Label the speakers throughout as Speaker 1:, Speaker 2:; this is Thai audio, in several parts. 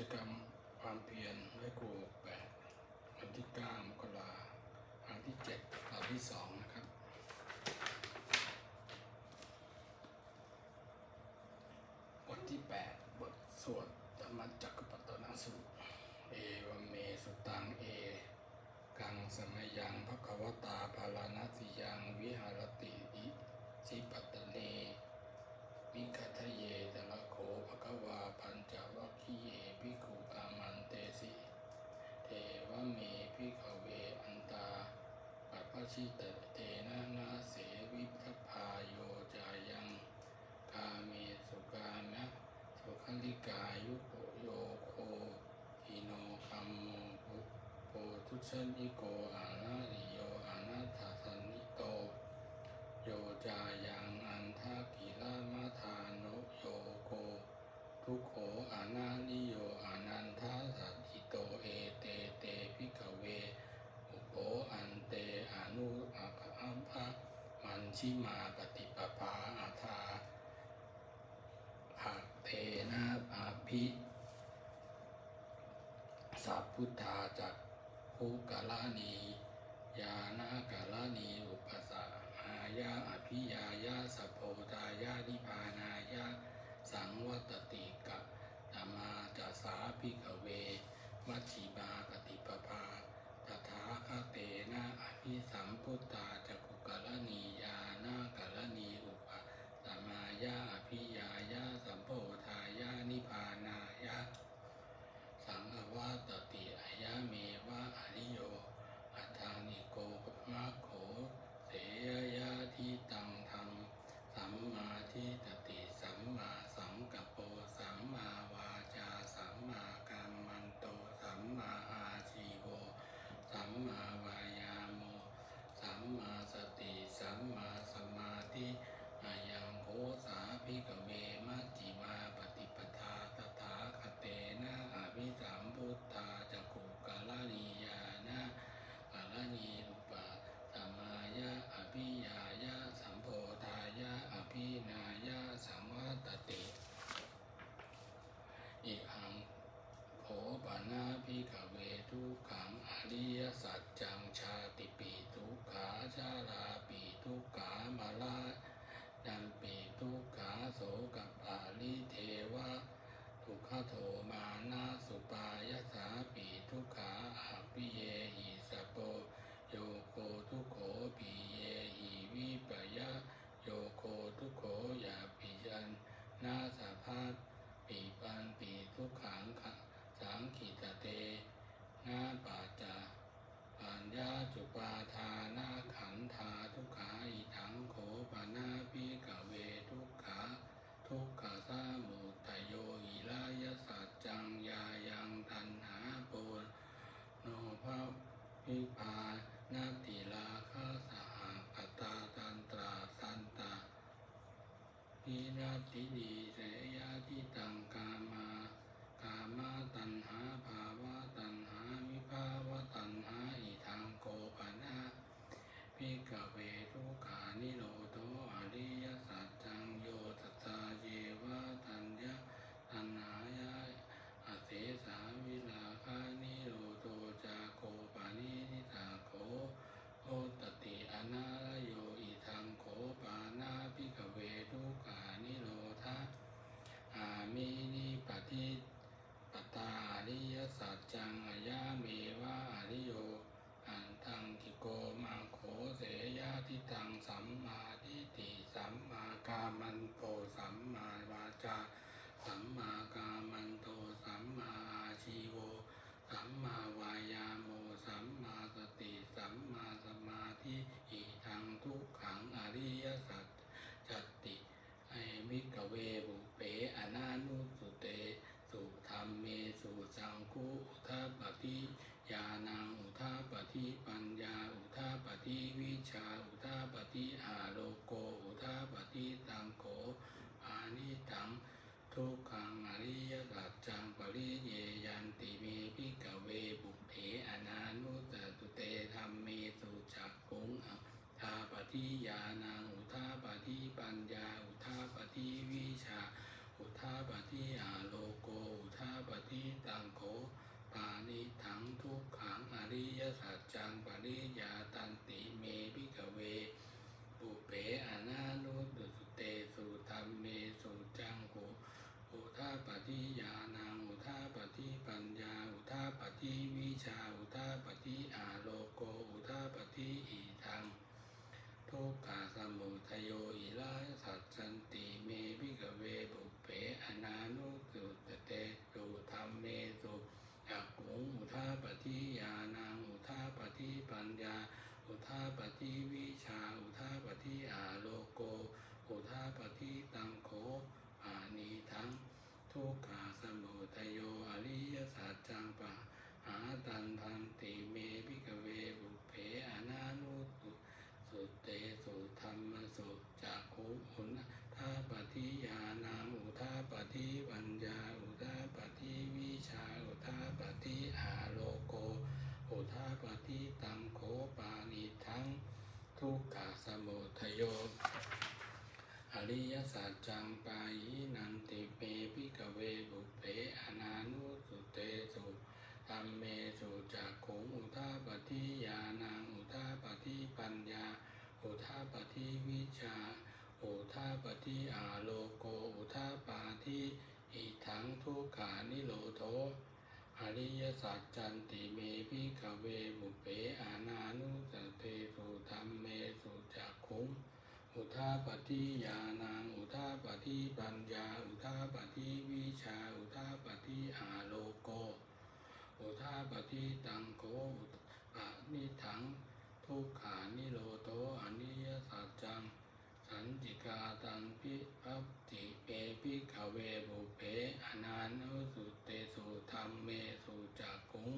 Speaker 1: จกรรมความเพียรไว้ครูแปดวันที่เก้ามกราครั้งที่เจ็ดตอนที่สองนะครับ บทที่แปดบทสวดธรรมจักรปตตนสูตรเอวเมสุตังเอ กังสมยังภควตาภาลานาสิยังวิหาร ชิตเตนะนาเสวิพพาโยจายังกาเมสุกานะสุขันลิกายุโกโยโคหิโนคัมโมปุโปทุชันนิโกอานาริโยอานาถาสันนิโต โยจายังอันทากิลามาทานุโยโกทุโขอานานิโยอานันทาสัตติโตเอเตเตพิกเว อุโปอันเตอนุอาคอัมภะมัน ชิมาปฏิปภาอาทาหักเทนะอาภิสัพพุทธาจักภูกาลานียานากาลนีอุปสะหายาอภิยายาสพโพตายานิพานายาสังวัตติกะธรรมาจัสสาภิกเว มัชชิมาปฏิปภาตถาคเตนะอภิสัมพุทธาจักุกาลนียา นาติดีเสยาทิตังกามากามาตัณหาภาวะตัณหาวิภาวะตัณหาอิทังโกปนะพิกเวทุกานิโร ทุกขังอริยสัจจังปริเยยันติมีพิกเวบุเพอนานุตตุเตธรรมเมสุจักผงอัทาปฏิญาณังอุทาปฏิปัญญา อุทาปฏิวิชา อุทาปฏิอาโลโก อุทาปฏิตังโขปานิถังทุกขังอริยสัจจังปริย ทุกขาสมุทโยอริยสัจจังปะหาตันทันติเมพิกเวบุเพอนานุสุสุเตสุธรรมสุจักขุอุณทาปฏิญาณังอุทาปฏิปัญญาอุทาปฏิวิชาอุทาปฏิอาโลโกอุทาปฏิตังโคปานิทังทุกขาสมุทโย ริยสัจจังปายินันติเมพิกเวบุปเพอนานุสุเตสุธรรมเมสุจักขุงอุทาปฏิญาณังอุทาปฏิปัญญา อุทาปฏิวิชา อุทาปฏิอาโลโกอุทาปาทิอิทังทุกขานิโรโธอริยสัจจันติเมพิกเวบุปเพอานานุสเตสุธรรมเมสุจักขุง อุทาปฏิญาณังอุทาปฏิปัญญา อุทาปฏิวิชา อุทาปฏิอาโลโก อุทาปฏิตังโกอุปนิทังทุกขานิโรโตอนิยสัจจัง สันติกาตังพิพัพติเปพิขเวบุเพอนานุสุเตสุธรรมเมสุจักขุง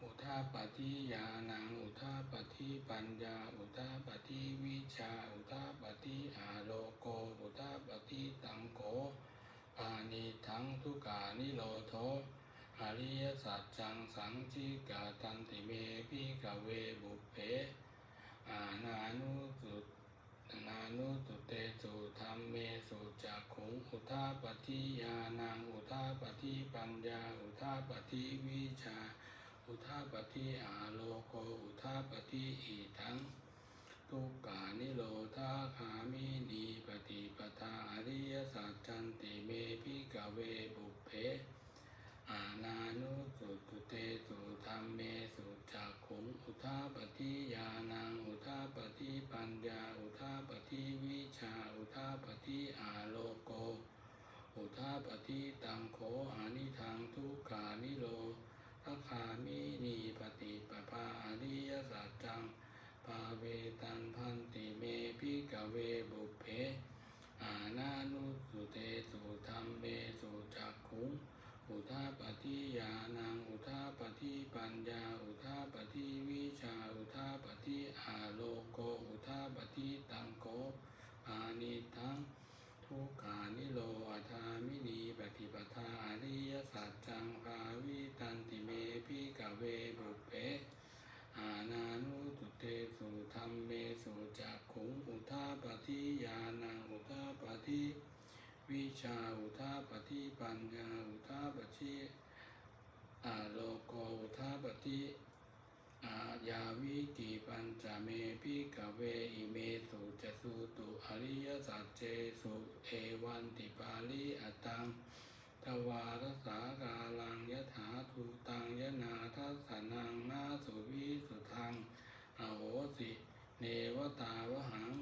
Speaker 1: อุทาปฏิญาณังอุทาปฏิปัญญา อุทาปฏิวิชา อุทาปฏิอาโลโก อุทาปฏิตังโกปานิทังทุกานิโรโทอริยสัจจังสังจิกาตันติเมพิกเวบุเพอานานุสุนานุสุเตสุธรรมเมสุจักขุงอุทาปฏิญาณังอุทาปฏิปัญญา อุทาปฏิวิชา อุทาปฏิอาโลโกอุทาปฏิอิทังทุกขานิโรธาคามินีปฏิปทาอริยสัจจันติเมพิกเวบุเพอานานุสุตุเตสุธรรมเมสุจักขุงอุทาปฏิญาณังอุทาปฏิปัญญาอุทาปฏิวิชาอุทาปฏิอาโลโก อุทาปฏิตังโขอานิทังทุกขานิโร ทัคามินีปฏิปภาอริยสัจจังปาเวตันพันติเมพิกเวบุเพอานานุสุเตสุธรรมเมสุจักขุงอุทาปฏิญาณังอุทาปฏิปัญญา อุทาปฏิวิชา อุทาปฏิอาโลโก อุทาปฏิตังโกปานิทัง ทุกขานิโรอัฏามินีปฏิปทาอริยสัจจังภาวิตันติเมพิกเวบุปเพอานานุตุเตสุธรรมเมสุจักขุงอุทาปฏิญาณังอุทาปฏิวิชาอุทาปฏิปัญญาอุทาปฏิอาโลโกอุทาปฏิ อาญาวิกิปัญจเมพิกเวอิเมสุจสุตุอริยสัจเจสุเอวันติปาลิอัตังทวารสากาลังยถาทูตังยนาทัสสนังนาสุวิสุทังอโหสิ เนวตาวหัง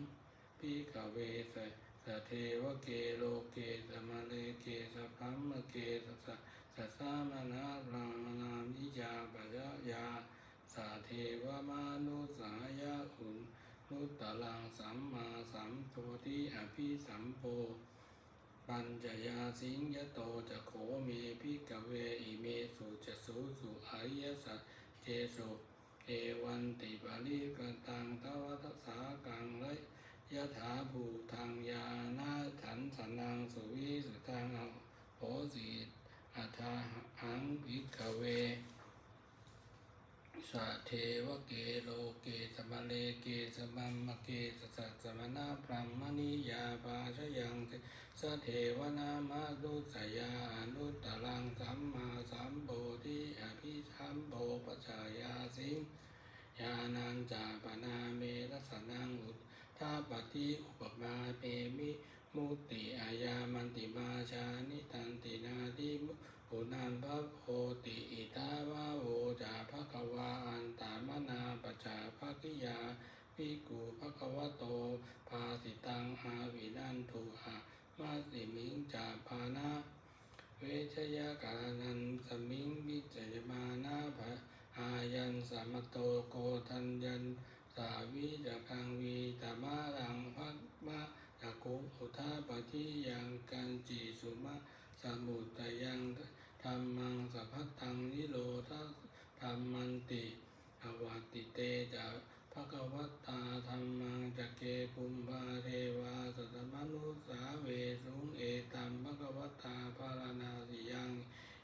Speaker 1: พิกเวสสเทวเกโลเกสมะเลเกสพัมมะเกสสะสะสามนารังนามิยาปะยะยา สาเทวมานุสายะอุนนุตตลังสัมมาสัมโพธิอภิสัมโพปัญจยาสิงยโตจะโขเมพิกเวอิเมสุจะสุสุอายสัจเจสุเอวันติปาลิกตังทวัตสากังเลยยะถาภูทังยานาฉันสนังสุวิสุทังโหสิอัฏฐาหังพิกเว สะเทวเกโลเกสมะเลเกสมัมมะเกสสัสสมนาพรัมมณียาปาชยังเตสะเทวนามาดุสยาอนุตตรังสัมมาสัมโพธิอภิสัมโพปชายาสิงญาณังจาปนาเมรัสนังอุทธาปฏิอุปมาเปมิ มุตติอายามันติมาชานิตันตินาทิมุ อุนันพระโพติอิทาวาโวจาภวาอันตามนาปจาภาคิยาภิกขุภคะวะโต ภาสิตังอาวินันทุอามาสิมิงจาปานาเวชยกานันสมิงวิจยมานาภะอายันสมโตโกทันยันสาวิจักังวีตามารังพักมะจักกุอุทาปฏิยังกันจิสุมะ สมุตยังธรรมังสัพพตังนิโรธาธรรมันติอวัติเตจะภะคะวัตตาธรรมังจะเกภุมภาเทวาสัตตมนุสาเวสุงเอตัมภะคะวัตตาภารณาสิยัง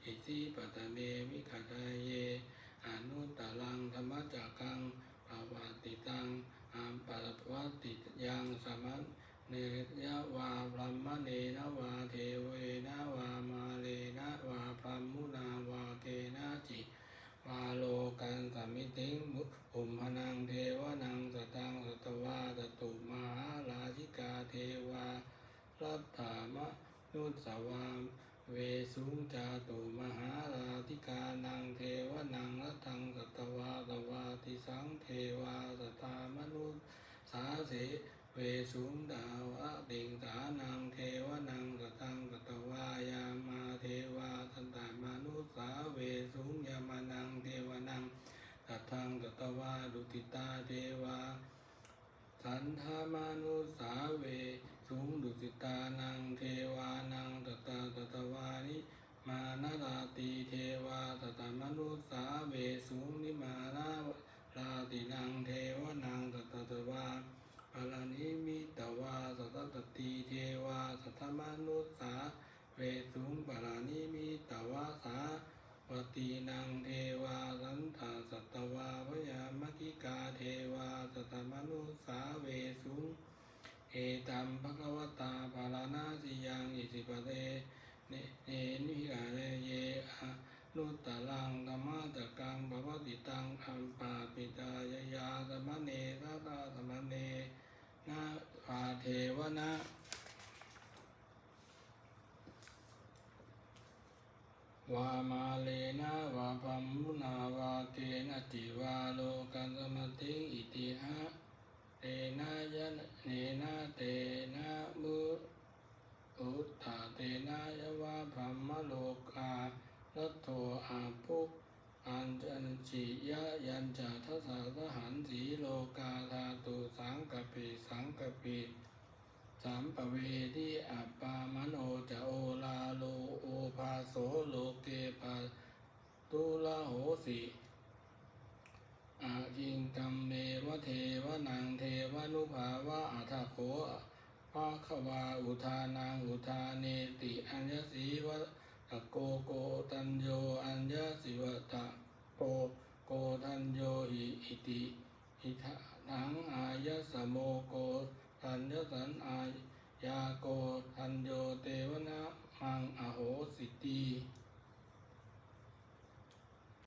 Speaker 1: อิสิปตะเมวิคตาเย อนุตตรังธรรมจักกังภาวาติตังอามปะวัติยังสมัตเนยวาพรหมเนนวาเทเวนวามาเลนะวาพรหมุนาวาเกนะจิ วาโลกันสมิติงมุอุมพนังเทวนังสตังสตวาตตุมหาราชิกาเทวา รัตถามะนุสวามเวสุงจาตุมหาราธิกานังเทวนังรัตังสัตวาตวาติสังเทวาสตามนุสา เวสุงดาวะติงสานังเทวนังสตังสัตวายามาเทวาสันตามนุสาเวสุงยามานังเทวนังสัทธังสัตวาดุติตาเทวาสันธามานุสาเวสุงดุสิตานังเทวานังตตาตตวานิมานาราตีเทวาตตามนุสาเวสุงนิมานา วนะวามาเลนะวาพัมมุนาวาเกนะติวาโลกันสมติอิติหะเตนะยะเนนะเตนะมุอุตตาเตนะยวะพรหมโลกาลัทโทอาภุอันจันจิยะยันจะทัสสะทหันสีโลกาธาตุสังกปิสังกปิ สามปเวทิอัปปามโนจะโอลาโลโอภาโสโลเกปาตุลาโหสิอาจิงกัมเมวะเทวนังเทวนุภาวะอัฏฐโขภาควาอุทานังอุทาเนติอัญญสีวะตะโกโกตัญโยอัญญสิวะตะโปโกตัญโยหิอิติหิทะนังอายะสโมโก ทันยสันอายาโกทันโยเตวนะมังอโหสิตี